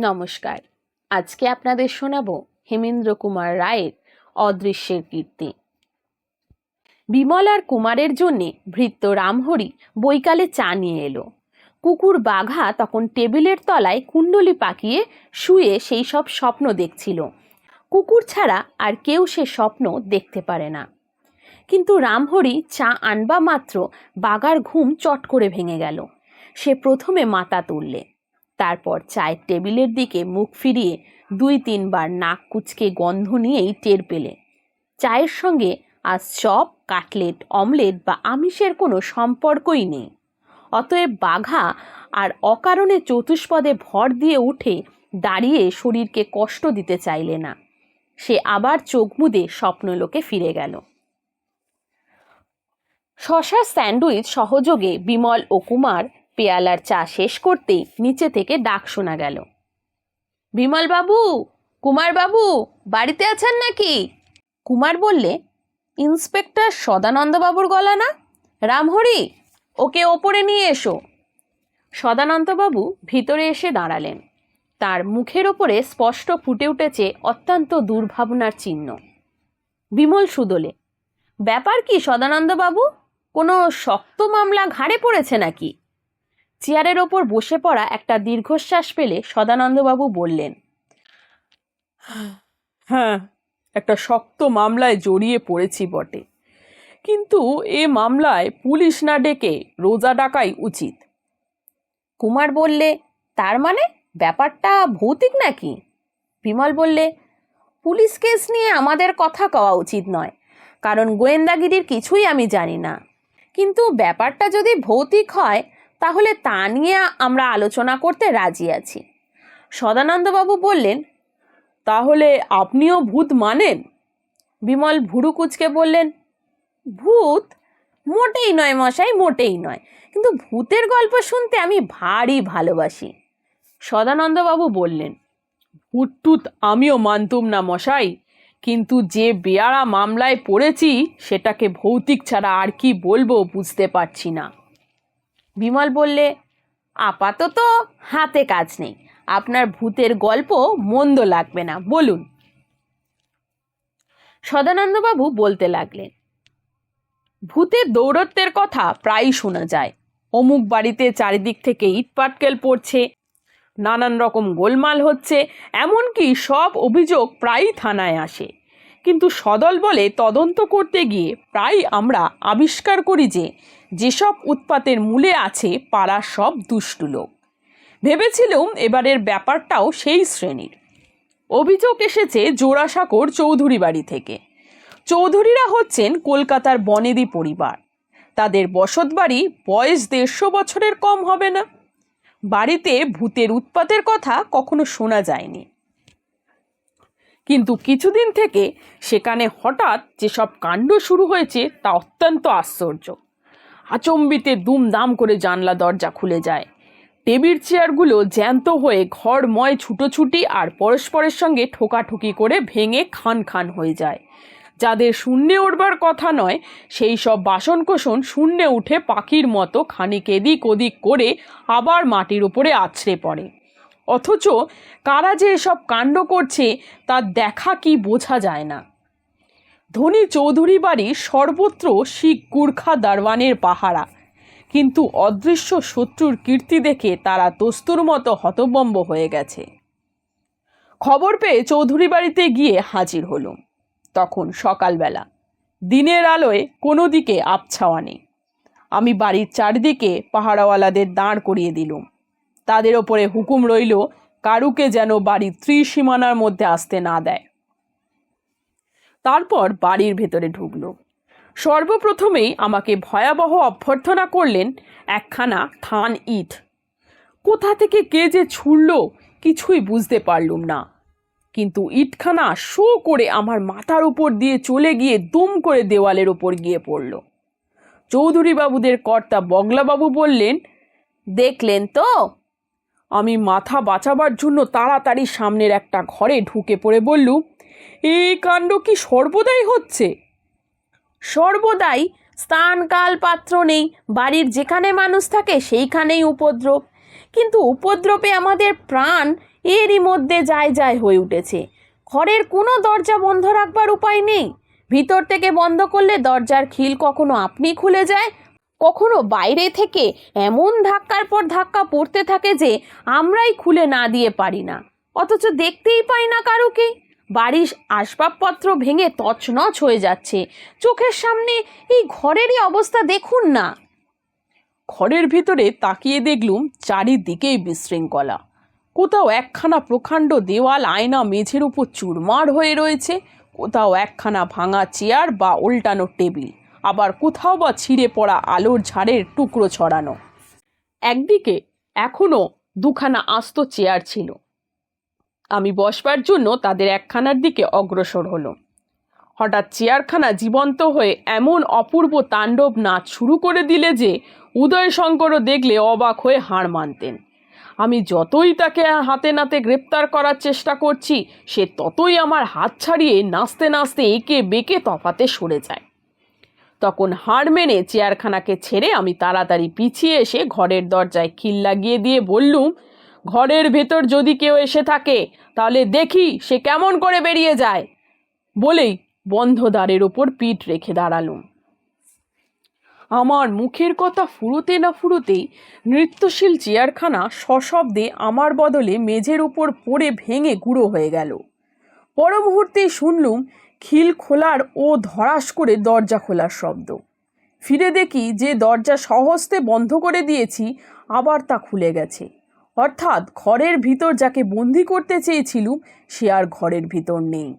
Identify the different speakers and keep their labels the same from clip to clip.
Speaker 1: নমস্কার। আজকে আপনাদের শোনাব হেমেন্দ্র কুমার রায়ের অদৃশ্যের কীর্তি। বিমল আর কুমারের জন্যে ভৃত্য রামহরি বৈকালে চা নিয়ে এলো। কুকুর বাঘা তখন টেবিলের তলায় কুণ্ডলি পাকিয়ে শুয়ে সেই সব স্বপ্ন দেখছিল। কুকুর ছাড়া আর কেউ সে স্বপ্ন দেখতে পারে না। কিন্তু রামহরি চা আনবা মাত্র বাগার ঘুম চট করে ভেঙে গেল। সে প্রথমে মাথা তুললে। তারপর চায়ের টেবিলের দিকে মুখ ফিরিয়ে দুই তিনবার নাক কুচকে গন্ধ নিয়েই টের পেলে। চায়ের সঙ্গে আজ চপ, কাটলেট, অমলেট বা আমিষের কোনো সম্পর্কই নেই। অতএব বাঘা আর অকারণে চতুষ্পদে ভর দিয়ে উঠে দাঁড়িয়ে শরীরকে কষ্ট দিতে চাইলে না। সে আবার চোখ মুদে স্বপ্নলোকে ফিরে গেল। শশার স্যান্ডউইচ সহযোগে বিমল ও কুমার পেয়ালার চা শেষ করতেই নিচে থেকে ডাক শোনা গেল। বিমল বাবু কুমার বাবু বাড়িতে আছেন নাকি? কুমার বললে, ইন্সপেক্টর সদানন্দবাবুর গলা না? রামহরি, ওকে ওপরে নিয়ে এসো। সদানন্দবাবু ভিতরে এসে দাঁড়ালেন। তার মুখের ওপরে স্পষ্ট ফুটে উঠেছে অত্যন্ত দুর্ভাবনার চিহ্ন। বিমল সুদলে, ব্যাপার কি সদানন্দবাবু? কোনো শক্ত মামলা ঘাড়ে পড়েছে নাকি? চেয়ারের ওপর বসে পড়া একটা দীর্ঘশ্বাস পেলে সদানন্দবাবু বললেন
Speaker 2: হ্যাঁ একটা শক্ত মামলায় জড়িয়ে পড়েছি বটে। কিন্তু এ মামলায় পুলিশ না ডেকে রোজা ডাকাই উচিত।
Speaker 1: কুমার বললে, তার মানে ব্যাপারটা ভৌতিক নাকি? বিমল বললে, পুলিশ কেস নিয়ে আমাদের কথা কওয়া উচিত নয়, কারণ গোয়েন্দাগিরির কিছুই আমি জানি না। কিন্তু ব্যাপারটা যদি ভৌতিক হয় তাহলে তা নিয়ে আমরা আলোচনা করতে রাজি আছি। সদানন্দবাবু বললেন,
Speaker 2: তাহলে আপনিও ভূত মানেন?
Speaker 1: বিমল ভুরু কুচকে বললেন, ভূত মোটেই নয় মশাই, মোটেই নয়। কিন্তু ভূতের গল্প শুনতে আমি ভারী ভালোবাসি। সদানন্দবাবু বললেন
Speaker 2: ভূত টুত আমিও মানতুম না মশাই। কিন্তু যে বেয়ারা মামলায় পড়েছি, সেটাকে ভৌতিক ছাড়া আর কি বলব বুঝতে পারছি না।
Speaker 1: বিমল বললে, আপাতত হাতে কাজ নেই। আপনার ভূতের গল্প মন্দ লাগবে না, বলুন। সদানন্দবাবু বলতে লাগলেন,
Speaker 2: ভূতের দৌরত্বের কথা প্রায়ই শোনা যায়। অমুক বাড়িতে চারিদিক থেকে ইটপাটকেল পড়ছে, নানান রকম গোলমাল হচ্ছে, এমনকি সব অভিযোগ প্রায়ই থানায় আসে। কিন্তু সদল বলে তদন্ত করতে গিয়ে প্রায় আমরা আবিষ্কার করি যে যেসব উৎপাতের মূলে আছে পাড়ার সব দুষ্টু লোক। ভেবেছিলাম এবারের ব্যাপারটাও সেই শ্রেণির। অভিযোগ এসেছে জোড়াসাঁকোর চৌধুরী বাড়ি থেকে। চৌধুরীরা হচ্ছেন কলকাতার বনেদি পরিবার। তাদের বসত বাড়ি বয়স দেড়শো বছরের কম হবে না। বাড়িতে ভূতের উৎপাতের কথা কখনো শোনা যায়নি। কিন্তু কিছুদিন থেকে সেখানে হঠাৎ যেসব কাণ্ড শুরু হয়েছে তা অত্যন্ত আশ্চর্য। আচম্বিতে দুমদাম করে জানলা দরজা খুলে যায়। টেবিল চেয়ারগুলো জ্যান্ত হয়ে ঘরময় ছুটোছুটি আর পরস্পরের সঙ্গে ঠোকাঠুকি করে ভেঙে খান খান হয়ে যায়। যাদের শূন্যে উঠবার কথা নয়, সেই সব বাসনকোসন শূন্যে উঠে পাখির মতো খানিক এদিক ওদিক করে আবার মাটির উপরে আছড়ে পড়ে। অথচ কারা যে এসব কাণ্ড করছে তা দেখা কি বোঝা যায় না। ধনী চৌধুরী বাড়ির সর্বত্র শিখ গুর্খা দারওয়ানের পাহারা। কিন্তু অদৃশ্য শত্রুর কীর্তি দেখে তারা দস্তুর মতো হতবম্ব হয়ে গেছে। খবর পেয়ে চৌধুরী বাড়িতে গিয়ে হাজির হলুম। তখন সকালবেলা। দিনের আলোয় কোনো দিকে আবছাওয়া নেই। আমি বাড়ির চারদিকে পাহারাওয়ালাদের দাঁড় করিয়ে দিলুম। তাদের ওপরে হুকুম রইল, কারুকে যেন বাড়ির ত্রিসীমানার মধ্যে আসতে না দেয়। তারপর বাড়ির ভেতরে ঢুকল। সর্বপ্রথমেই আমাকে ভয়াবহ অভ্যর্থনা করলেন একখানা থান ইট। কোথা থেকে কে যে ছুড়ল কিছুই বুঝতে পারলুম না। কিন্তু ইটখানা শো করে আমার মাথার উপর দিয়ে চলে গিয়ে দুম করে দেওয়ালের ওপর গিয়ে পড়ল। চৌধুরী বাবুদের কর্তা বগলাবাবু বললেন,
Speaker 1: দেখলেন তো?
Speaker 2: আমি মাথা বাঁচাবার জন্য তাড়াতাড়ি সামনের একটা ঘরে ঢুকে পড়ে বললুম এই কাণ্ড কি সর্বদাই হচ্ছে?
Speaker 1: সর্বদাই স্থান কাল, পাত্র নেই। বাড়ির যেখানে মানুষ থাকে সেইখানেই উপদ্রব। কিন্তু উপদ্রবে আমাদের প্রাণ এরই মধ্যে যায় যায় হয়ে উঠেছে। ঘরের কোনো দরজা বন্ধ রাখবার উপায় নেই। ভিতর থেকে বন্ধ করলে দরজার খিল কখনো আপনি খুলে যায়, কখনো বাইরে থেকে এমন ধাক্কার পর ধাক্কা পড়তে থাকে যে আমরাই খুলে না দিয়ে পারি না। অথচ দেখতেই পাই না কারুকে। বাড়ির আসবাবপত্র ভেঙে তছনছ হয়ে যাচ্ছে। চোখের সামনে এই ঘরেরই অবস্থা দেখুন না।
Speaker 2: ঘরের ভিতরে তাকিয়ে দেখলুম চারিদিকেই বিশৃঙ্খলা। কোথাও একখানা প্রকাণ্ড দেওয়াল, আয়না, মেঝের উপর চুরমার হয়ে রয়েছে, কোথাও একখানা ভাঙা চেয়ার বা উল্টানো টেবিল, আবার কোথাও বা ছিঁড়ে পড়া আলোর ঝাড়ের টুকরো ছড়ানো। একদিকে এখনও দুখানা আস্ত চেয়ার ছিল আমি বসবার জন্য তাদের একখানার দিকে অগ্রসর হলো। হঠাৎ চেয়ারখানা জীবন্ত হয়ে এমন অপূর্ব তাণ্ডব নাচ শুরু করে দিলে যে উদয়শঙ্করও দেখলে অবাক হয়ে হাড় মানতেন। আমি যতই তাকে হাতে নাতে গ্রেপ্তার করার চেষ্টা করছি, সে ততই আমার হাত ছাড়িয়ে নাচতে নাচতে একে বেঁকে তফাতে সরে যায়। তখন হাড় মেনে চেয়ারখানাকে ছেড়ে আমি তাড়াতাড়ি পিছিয়ে এসে ঘরের দরজায় খিল লাগিয়ে দিয়ে বললুম ঘরের ভেতর যদি কেউ এসে থাকে, তাহলে দেখি সে কেমন করে বেরিয়ে যায়। বলেই বন্ধ দ্বারের ওপর পিঠ রেখে দাঁড়ালুম। আমার মুখের কথা ফুরোতে না ফুরোতেই নৃত্যশীল চেয়ারখানা সশব্দে আমার বদলে মেঝের উপর পড়ে ভেঙে গুঁড়ো হয়ে গেল। পর মুহূর্তেই শুনলুম খিল খোলার ও ধরাস করে দরজা খোলার শব্দ। ফিরে দেখি যে দরজা সহস্তে বন্ধ করে দিয়েছি, আবার তা খুলে গেছে। অর্থাৎ ঘরের ভিতর যাকে বন্দি করতে চেয়েছিলুম সে আর ঘরের ভিতর নেই।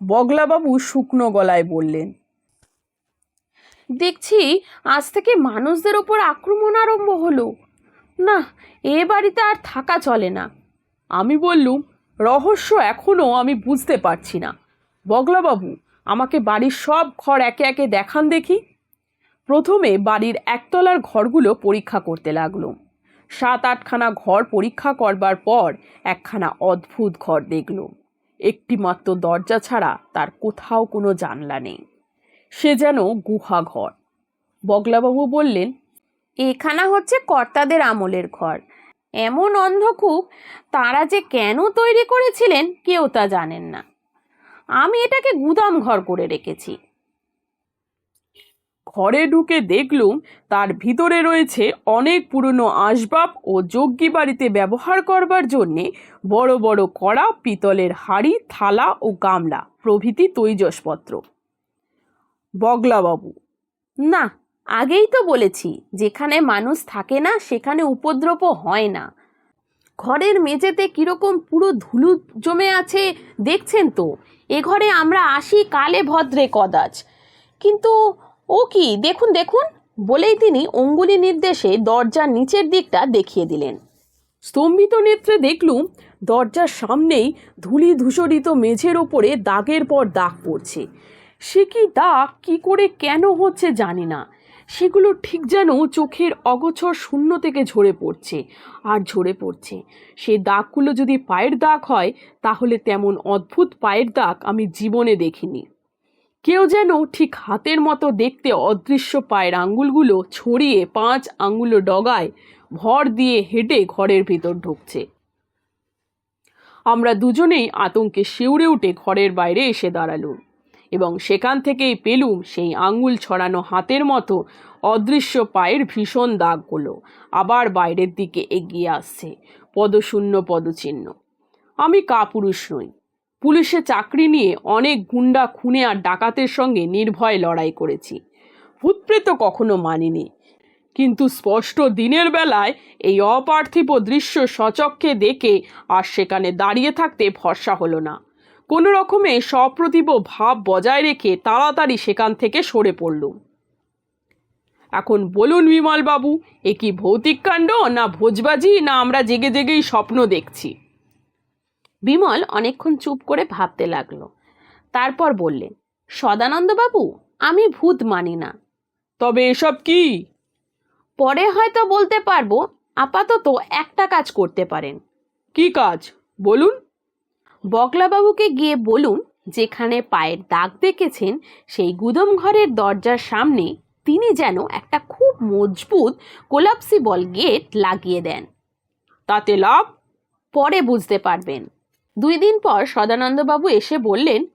Speaker 2: বগলাবাবু শুকনো গলায় বললেন
Speaker 1: দেখছি আজ থেকে মানুষদের ওপর আক্রমণ আরম্ভ হলো। না এ বাড়িতে আর থাকা চলে না।
Speaker 2: আমি বললুম রহস্য এখনও আমি বুঝতে পারছি না। বগলাবাবু আমাকে বাড়ির সব ঘর একে একে দেখান দেখি। প্রথমে বাড়ির একতলার ঘরগুলো পরীক্ষা করতে লাগলুম। সাত আটখানা ঘর পরীক্ষা করবার পর একখানা অদ্ভুত ঘর দেখলুম। একটি মাত্র দরজা ছাড়া তার কোথাও কোনো জানলা নেই। সে যেন গুহা ঘর। বগলাবাবু বললেন
Speaker 1: এখানা হচ্ছে কর্তাদের আমলের ঘর। এমন অন্ধকূপ তারা যে কেন তৈরি করেছিলেন কেউ তা জানেন না। আমি এটাকে গুদাম ঘর করে রেখেছি।
Speaker 2: ঘরে ঢুকে দেখলুম তার ভিতরে রয়েছে অনেক পুরনো আসবাব ও যজ্ঞী বাড়িতে ব্যবহার করবার জন্যে বড় বড় কড়া, পিতলের হাঁড়ি, থালা ও গামলা প্রভৃতি তৈজসপত্র। বগলাবাবু,
Speaker 1: না, আগেই তো বলেছি, যেখানে মানুষ থাকে না, সেখানে উপদ্রব হয় না। ঘরের মেঝেতে কীরকম পুরো ধুলু জমে আছে, দেখছেন তো? এ ঘরে আমরা আসি কালে ভদ্রে কদাচ। কিন্তু ও কি, দেখুন দেখুন। বলেই তিনি অঙ্গুলি নির্দেশে দরজার নিচের দিকটা দেখিয়ে দিলেন।
Speaker 2: স্তম্ভিত নেত্রে দেখলুম দরজার সামনেই ধুলি ধূসরিত মেঝের ওপরে দাগের পর দাগ পড়ছে। সে কি দাগ, কি করে, কেন হচ্ছে জানি না। সেগুলো ঠিক যেন চোখের অগোছর শূন্য থেকে ঝরে পড়ছে, আর ঝরে পড়ছে। সে দাগগুলো যদি পায়ের দাগ হয়, তাহলে তেমন অদ্ভুত পায়ের দাগ আমি জীবনে দেখিনি। কেউ যেন ঠিক হাতের মতো দেখতে অদৃশ্য পায়ের আঙ্গুলগুলো ছড়িয়ে পাঁচ আঙ্গুলো ডগায় ভর দিয়ে হেঁটে ঘরের ভিতর ঢুকছে। আমরা দুজনেই আতঙ্কে শিউরে উঠে ঘরের বাইরে এসে দাঁড়ালুম এবং সেখান থেকেই পেলুম সেই আঙ্গুল ছড়ানো হাতের মতো অদৃশ্য পায়ের ভীষণ দাগগুলো আবার বাইরের দিকে এগিয়ে আসছে। পদশূন্য, পদচিহ্ন। আমি কাপুরুষ নই। পুলিশে চাকরি নিয়ে অনেক গুন্ডা, খুনে আর ডাকাতের সঙ্গে নির্ভয়ে লড়াই করেছি। ভূতপ্রেত কখনো মানিনি। কিন্তু স্পষ্ট দিনের বেলায় এই অপার্থিব দৃশ্য সচক্ষে দেখে আর সেখানে দাঁড়িয়ে থাকতে ভরসা হলো না। কোনো রকমে সপ্রতিভ ভাব বজায় রেখে তাড়াতাড়ি সেখান থেকে সরে পড়লুম। এখন বলুন বিমলবাবু, এ কি ভৌতিক কাণ্ড না ভোজবাজি, না আমরা জেগে জেগেই স্বপ্ন দেখছি?
Speaker 1: বিমল অনেকক্ষণ চুপ করে ভাবতে লাগল। তারপর বললেন সদানন্দবাবু আমি ভূত মানি না।
Speaker 2: তবে এসব কি?
Speaker 1: পরে হয়তো বলতে পারব আপাতত একটা কাজ করতে পারেন।
Speaker 2: কি কাজ? বলুন।
Speaker 1: বগলাবাবুকে গিয়ে বলুন যেখানে পায়ের দাগ দেখেছেন সেই গুদম ঘরের দরজার সামনে তিনি যেন একটা খুব মজবুত কোলাপসিবল গেট লাগিয়ে দেন।
Speaker 2: তাতে লাভ?
Speaker 1: পরে বুঝতে পারবেন। দুই দিন পর সদানন্দবাবু এসে বললেন,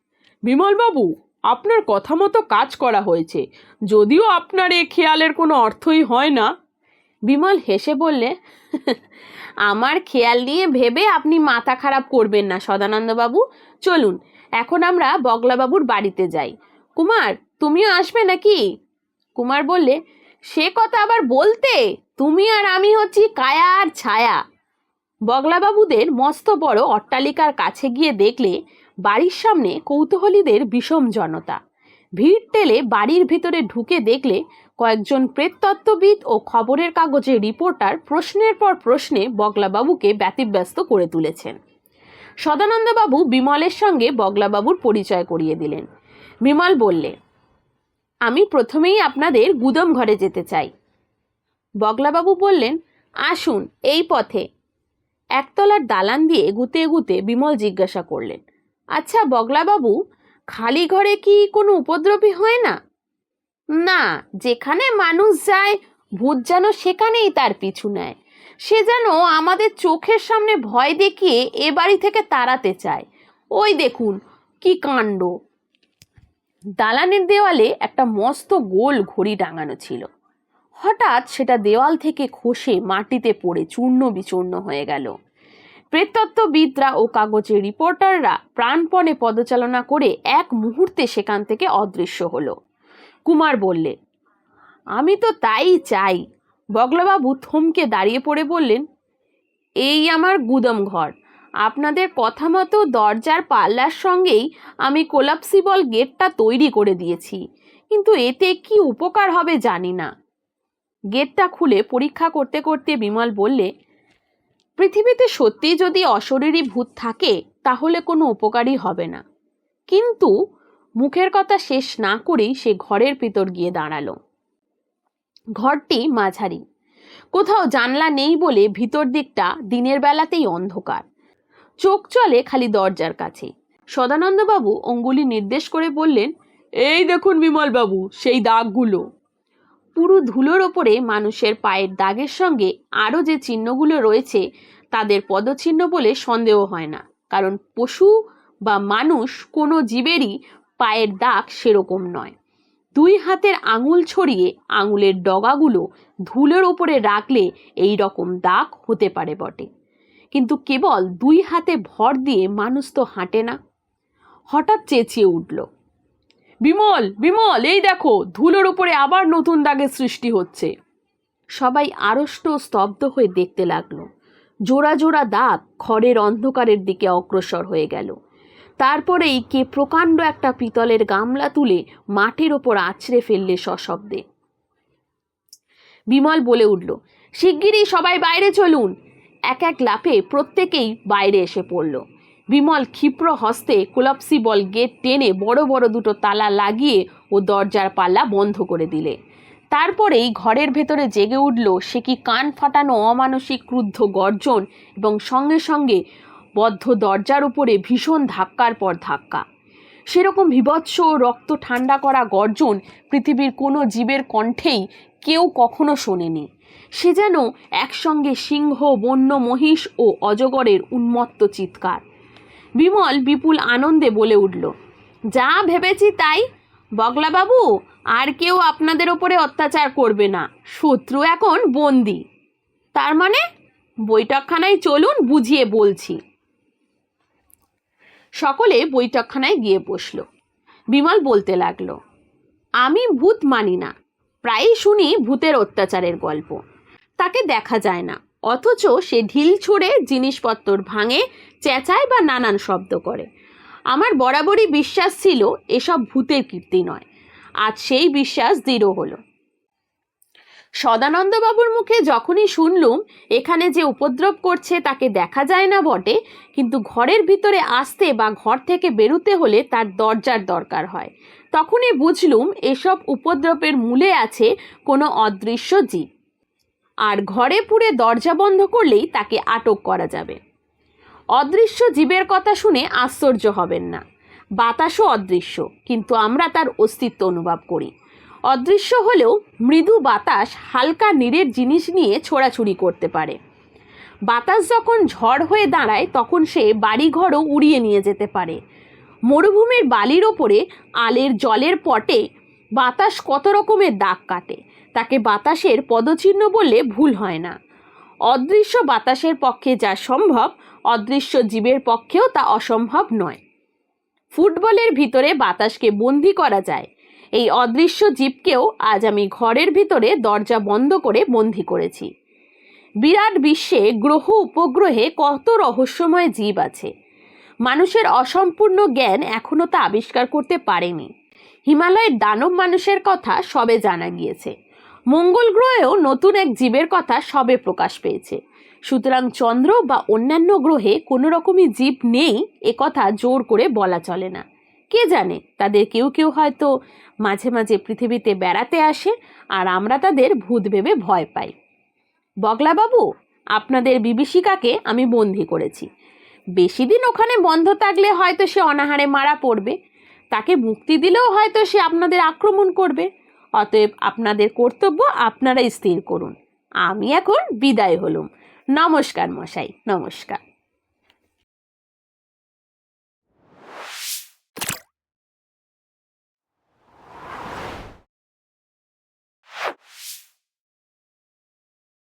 Speaker 2: বিমলবাবু, আপনার কথা মতো কাজ করা হয়েছে। যদিও আপনার এ খেয়ালের কোনো অর্থই হয় না।
Speaker 1: বিমল হেসে বললে, আমার খেয়াল নিয়ে ভেবে আপনি মাথা খারাপ করবেন না সদানন্দবাবু। চলুন, এখন আমরা বগলাবাবুর বাড়িতে যাই। কুমার, তুমিও আসবে নাকি? কুমার বললে, সে কথা আবার বলতে? তুমি আর আমি হচ্ছি কায়া আর ছায়া। বগলাবাবুদের মস্ত বড় অট্টালিকার কাছে গিয়ে দেখলে বাড়ির সামনে কৌতূহলীদের বিষম জনতা। ভিড় টেলে বাড়ির ভিতরে ঢুকে দেখলে কয়েকজন প্রেততত্ত্ববিদ ও খবরের কাগজের রিপোর্টার প্রশ্নের পর প্রশ্নে বগলাবাবুকে ব্যতিব্যস্ত করে তুলেছেন। সদানন্দবাবু বিমলের সঙ্গে বগলাবাবুর পরিচয় করিয়ে দিলেন। বিমল বললে, আমি প্রথমেই আপনাদের গুদম ঘরে যেতে চাই। বগলাবাবু বললেন, আসুন, এই পথে। একতলার দালান দিয়ে এগুতে এগুতে বিমল জিজ্ঞাসা করলেন আচ্ছা বগলাবাবু, খালি ঘরে কি কোনো উপদ্রবী হয় না? না, যেখানে মানুষ যায়, ভূত যেন সেখানেই তার পিছু নেয়। সে যেন আমাদের চোখের সামনে ভয় দেখিয়ে এ বাড়ি থেকে তাড়াতে চায়। ওই দেখুন, কি কাণ্ড! দালানের দেওয়ালে একটা মস্ত গোল ঘড়ি টাঙানো ছিল। হঠাৎ সেটা দেওয়াল থেকে খসে মাটিতে পড়ে চূর্ণ বিচূর্ণ হয়ে গেল। প্রেতত্ত্ববিদরা ও কাগজের রিপোর্টাররা প্রাণপণে পদচালনা করে এক মুহূর্তে সেখান থেকে অদৃশ্য হলো। কুমার বললে, আমি তো তাই চাই। বগলাবাবু থমকে দাঁড়িয়ে পড়ে বললেন, এই আমার গুদম ঘর। আপনাদের কথা মতো দরজার পাল্লার সঙ্গেই আমি কোলাপসিবল গেটটা তৈরি করে দিয়েছি। কিন্তু এতে কি উপকার হবে জানি না। গেটটা খুলে পরীক্ষা করতে করতে বিমল বললে, পৃথিবীতে সত্যি যদি অশরীরী ভূত থাকে, তাহলে কোনো উপকারই হবে না। কিন্তু মুখের কথা শেষ না করেই সে ঘরের ভিতর গিয়ে দাঁড়াল। ঘরটি মাঝারি। কোথাও জানলা নেই বলে ভিতর দিকটা দিনের বেলাতেই অন্ধকার। চোখ চলে খালি দরজার কাছে। সদানন্দবাবু অঙ্গুলি নির্দেশ করে বললেন,
Speaker 2: এই দেখুন বিমলবাবু, সেই দাগগুলো।
Speaker 1: পুরো ধুলোর ওপরে মানুষের পায়ের দাগের সঙ্গে আরও যে চিহ্নগুলো রয়েছে, তাদের পদচিহ্ন বলে সন্দেহ হয় না। কারণ পশু বা মানুষ কোনো জীবেরই পায়ের দাগ সেরকম নয়। দুই হাতের আঙুল ছড়িয়ে আঙুলের ডগাগুলো ধুলোর ওপরে রাখলে এই রকম দাগ হতে পারে বটে। কিন্তু কেবল দুই হাতে ভর দিয়ে মানুষ তো হাঁটে না। হঠাৎ চেঁচিয়ে উঠল।
Speaker 2: বিমল বিমল, এই দেখো, ধুলোর উপরে আবার নতুন দাগের সৃষ্টি হচ্ছে।
Speaker 1: সবাই আড়ষ্ট স্তব্ধ হয়ে দেখতে লাগল। জোড়া জোড়া দাগ খড়ের অন্ধকারের দিকে অগ্রসর হয়ে গেল। তারপরেই কে প্রকাণ্ড একটা পিতলের গামলা তুলে মাটির ওপর আছড়ে ফেললে সশব্দে। বিমল বলে উঠল, শিগগিরই সবাই বাইরে চলুন। এক এক লাফে প্রত্যেকেই বাইরে এসে পড়ল। বিমল ক্ষিপ্র হস্তে কোলাপসি বল গেট টেনে বড় বড় দুটো তালা লাগিয়ে ও দরজার পাল্লা বন্ধ করে দিলে। তারপরেই ঘরের ভেতরে জেগে উঠল সে কি কান ফাটানো অমানসিক ক্রুদ্ধ গর্জন এবং সঙ্গে সঙ্গে বদ্ধ দরজার উপরে ভীষণ ধাক্কার পর ধাক্কা। সেরকম বিভৎস রক্ত ঠান্ডা করা গর্জন পৃথিবীর কোনো জীবের কণ্ঠেই কেউ কখনো শোনেনি। সে যেন একসঙ্গে সিংহ, বন্য, মহিষ ও অজগরের উন্মত্ত চিৎকার। বিমল বিপুল আনন্দে বলে উঠল, যা ভেবেছি তাই। বগলাবাবু, আর কেউ আপনাদের ওপরে অত্যাচার করবে না। শত্রু এখন বন্দি। তার মানে বৈঠকখানায় চলুন বুঝিয়ে বলছি। সকলে বৈঠকখানায় গিয়ে বসল। বিমল বলতে লাগল, আমি ভূত মানি না। প্রায়ই শুনি ভূতের অত্যাচারের গল্প। তাকে দেখা যায় না। অথচ সে ঢিল ছুঁড়ে জিনিসপত্র ভাঙে, চেঁচায় বা নানান শব্দ করে। আমার বরাবরই বিশ্বাস ছিল, এসব ভূতের কীর্তি নয়। আজ সেই বিশ্বাস দৃঢ় হলো। সদানন্দবাবুর মুখে যখনই শুনলুম, এখানে যে উপদ্রব করছে তাকে দেখা যায় না বটে, কিন্তু ঘরের ভিতরে আসতে বা ঘর থেকে বেরুতে হলে তার দরজার দরকার হয়। তখনই বুঝলুম, এসব উপদ্রবের মূলে আছে কোনো অদৃশ্য জীব। আর ঘরে পুরে দরজা বন্ধ করলেই তাকে আটক করা যাবে। অদৃশ্য জীবের কথা শুনে আশ্চর্য হবেন না। বাতাসও অদৃশ্য, কিন্তু আমরা তার অস্তিত্ব অনুভব করি। অদৃশ্য হলেও মৃদু বাতাস হালকা নীরের জিনিস নিয়ে ছোড়াছুড়ি করতে পারে। বাতাস যখন ঝড় হয়ে দাঁড়ায়, তখন সে বাড়িঘরও উড়িয়ে নিয়ে যেতে পারে। মরুভূমির বালির ওপরে আলের জলের পটে বাতাস কত রকমের দাগ কাটে। তাকে বাতাসের পদচিহ্ন বললে ভুল হয় না। অদৃশ্য বাতাসের পক্ষে যা সম্ভব, অদৃশ্য জীবের পক্ষেও তা অসম্ভব নয়। ফুটবলের ভিতরে বাতাসকে বন্দি করা যায়। এই অদৃশ্য জীবকেও আজ আমি ঘরের ভিতরে দরজা বন্ধ করে বন্দি করেছি। বিরাট বিশ্বে গ্রহ উপগ্রহে কত রহস্যময় জীব আছে। মানুষের অসম্পূর্ণ জ্ঞান এখনও তা আবিষ্কার করতে পারেনি। হিমালয়ের দানব মানুষের কথা সবে জানা গিয়েছে। মঙ্গল গ্রহেও নতুন এক জীবের কথা সবে প্রকাশ পেয়েছে। সুতরাং চন্দ্র বা অন্যান্য গ্রহে কোনো রকমই জীব নেই, এ কথা জোর করে বলা চলে না। কে জানে, তাদের কেউ কেউ হয়তো মাঝে মাঝে পৃথিবীতে বেড়াতে আসে আর আমরা তাদের ভূত ভেবে ভয় পাই। বগলাবাবু, আপনাদের বিভীষিকাকে আমি বন্দি করেছি। বেশি দিন ওখানে বন্ধ থাকলে হয়তো সে অনাহারে মারা পড়বে। তাকে মুক্তি দিলেও হয়তো সে আপনাদের আক্রমণ করবে। অতএব আপনাদের কর্তব্য আপনারাই স্থির করুন। আমি এখন বিদায় হলুম। নমস্কার মশাই নমস্কার।